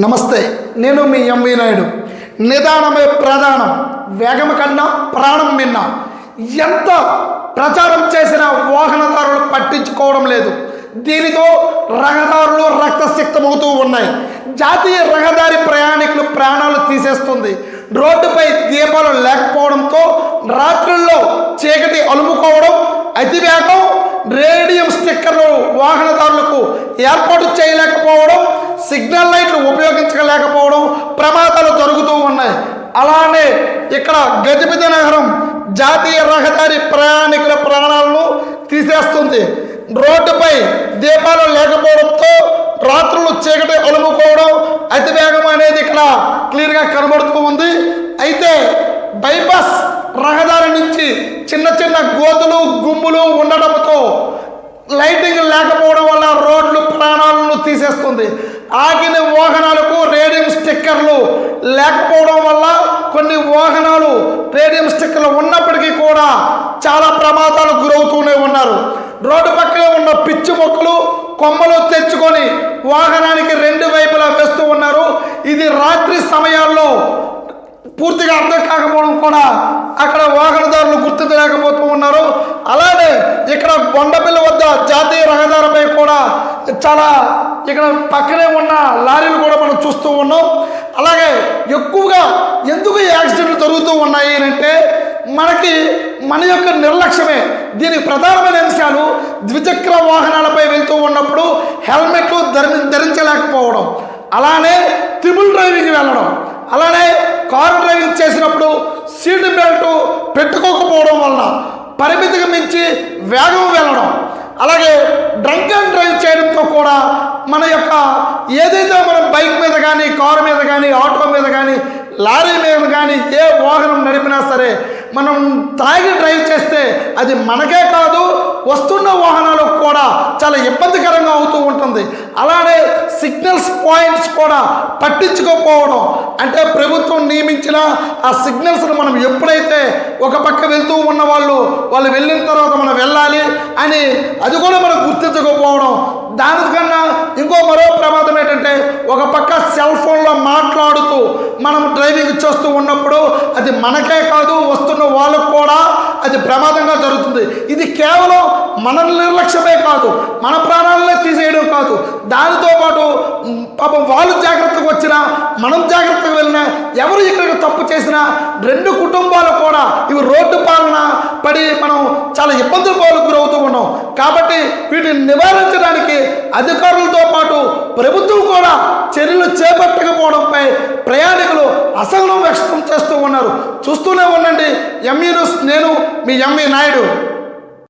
నమస్తే నేను మీ ఎంవి నాయుడు. నిదానమే ప్రధానం వేగం కన్నా ప్రాణం మిన్న. ఎంత ప్రచారం చేసిన వాహనదారులు పట్టించుకోవడం లేదు. దీనితో రహదారులు రక్తసిక్తమవుతూ ఉన్నాయి. జాతీయ రహదారి ప్రయాణికులు ప్రాణాలు తీసేస్తుంది. రోడ్డుపై దీపాలు లేకపోవడంతో రాత్రుల్లో చీకటి అలుముకోవడం అతివేగం. రేడియం స్టిక్కర్లు వాహనదారులకు ఏర్పాటు చేయలేకపోవడం ప్రమాదాలు జరుగుతూ ఉన్నాయి. అలానే ఇక్కడ గజపతి నగరం జాతీయ రహదారి ప్రయాణికుల ప్రాణాలను తీసేస్తుంది. రోడ్డుపై దీపాలు లేకపోవడంతో రాత్రులు చీకటి అలుముకోవడం అతివేగం అనేది ఇక్కడ క్లియర్గా కనబడుతూ ఉంది. అయితే బైపాస్ రహదారి నుంచి చిన్న చిన్న గోతులు గుమ్ములు ఉండడంతో లైటింగ్ లేకపోవడం వల్ల తీసేస్తుంది. ఆగిన వాహనాలకు రేడియం స్టిక్కర్లు లేకపోవడం వల్ల కొన్ని వాహనాలు రేడియం స్టిక్కర్లు ఉన్నప్పటికీ కూడా చాలా ప్రమాదాలకు గురవుతూనే ఉన్నారు. రోడ్డు పక్కనే ఉన్న పిచ్చి మొక్కలు కొమ్మలు తెచ్చుకొని వాహనానికి రెండు వైపులా వేస్తూ ఉన్నారు. ఇది రాత్రి సమయాల్లో పూర్తిగా అర్థం కాకపోవడం కూడా అక్కడ వాహనదారులు గుర్తించలేకపోతూ ఉన్నారు. అలా ఇక్కడ బొండపిల్ల వద్ద జాతీయ రహదారిపై కూడా చాలా ఇక్కడ పక్కనే ఉన్న లారీలు కూడా మనం చూస్తూ ఉన్నాం. అలాగే ఎక్కువగా ఎందుకు యాక్సిడెంట్లు జరుగుతూ ఉన్నాయి అంటే మనకి మన యొక్క నిర్లక్ష్యమే. దీనికి ప్రధానమైన అంశాలు ద్విచక్ర వాహనాలపై వెళ్తూ ఉన్నప్పుడు హెల్మెట్లు ధరి ధరించలేకపోవడం. అలానే త్రిబుల్ డ్రైవింగ్ వెళ్ళడం. అలానే కారు డ్రైవింగ్ చేసినప్పుడు సీట్ బెల్ట్ పెట్టుకోకపోవడం వలన పరిమిత వేగం వెళ్ళడం. అలాగే డ్రంక్ అండ్ డ్రైవ్ చేయడంతో కూడా మన యొక్క ఏదైతే మనం బైక్ మీద కానీ కారు మీద కానీ ఆటో మీద కానీ లారీ మీద కానీ ఏ వాహనం నడిపినా సరే మనం తాగి డ్రైవ్ చేస్తే అది మనకే కాదు వస్తున్న వాహనం కూడా చాలా ఇబ్బందికరంగా అవుతూ ఉంటుంది. అలానే సిగ్నల్స్ పాయింట్స్ కూడా పట్టించుకోకపోవడం. అంటే ప్రభుత్వం నియమించిన ఆ సిగ్నల్స్ను మనం ఎప్పుడైతే ఒక పక్క వెళ్తూ ఉన్న వాళ్ళు వాళ్ళు వెళ్ళిన తర్వాత మనం వెళ్ళాలి అని అది కూడా మనం గుర్తించకపోవడం. దానికన్నా ఇంకో మరో ప్రమాదం ఏంటంటే ఒక పక్క సెల్ ఫోన్లో మాట్లాడుతూ మనం డ్రైవింగ్ చేస్తూ ఉన్నప్పుడు అది మనకే కాదు వస్తున్న వాళ్ళకు అది ప్రమాదంగా జరుగుతుంది. ఇది కేవలం మన నిర్లక్ష్యమే కాదు మన ప్రాణాలనే తీసేయడం కాదు. దానితో పాటు పాపం వాళ్ళు జాగ్రత్తగా వచ్చినా మనం జాగ్రత్తగా వెళ్ళినా ఎవరు ఇక్కడికి తప్పు చేసినా రెండు కుటుంబాలు కూడా ఇవి రోడ్డు పాలన పడి మనం చాలా ఇబ్బందుల పాలకు గురవుతూ ఉన్నాం. కాబట్టి వీటిని నివారించడానికి అధికారులతో పాటు ప్రభుత్వం కూడా చర్యలు చేపట్టకపోవడంపై ప్రయాణికులు అసహనం ఉన్నారు. చూస్తూనే ఉండండి. ఎంఈ న్యూస్ నేను మీ ఎంఈ నాయుడు.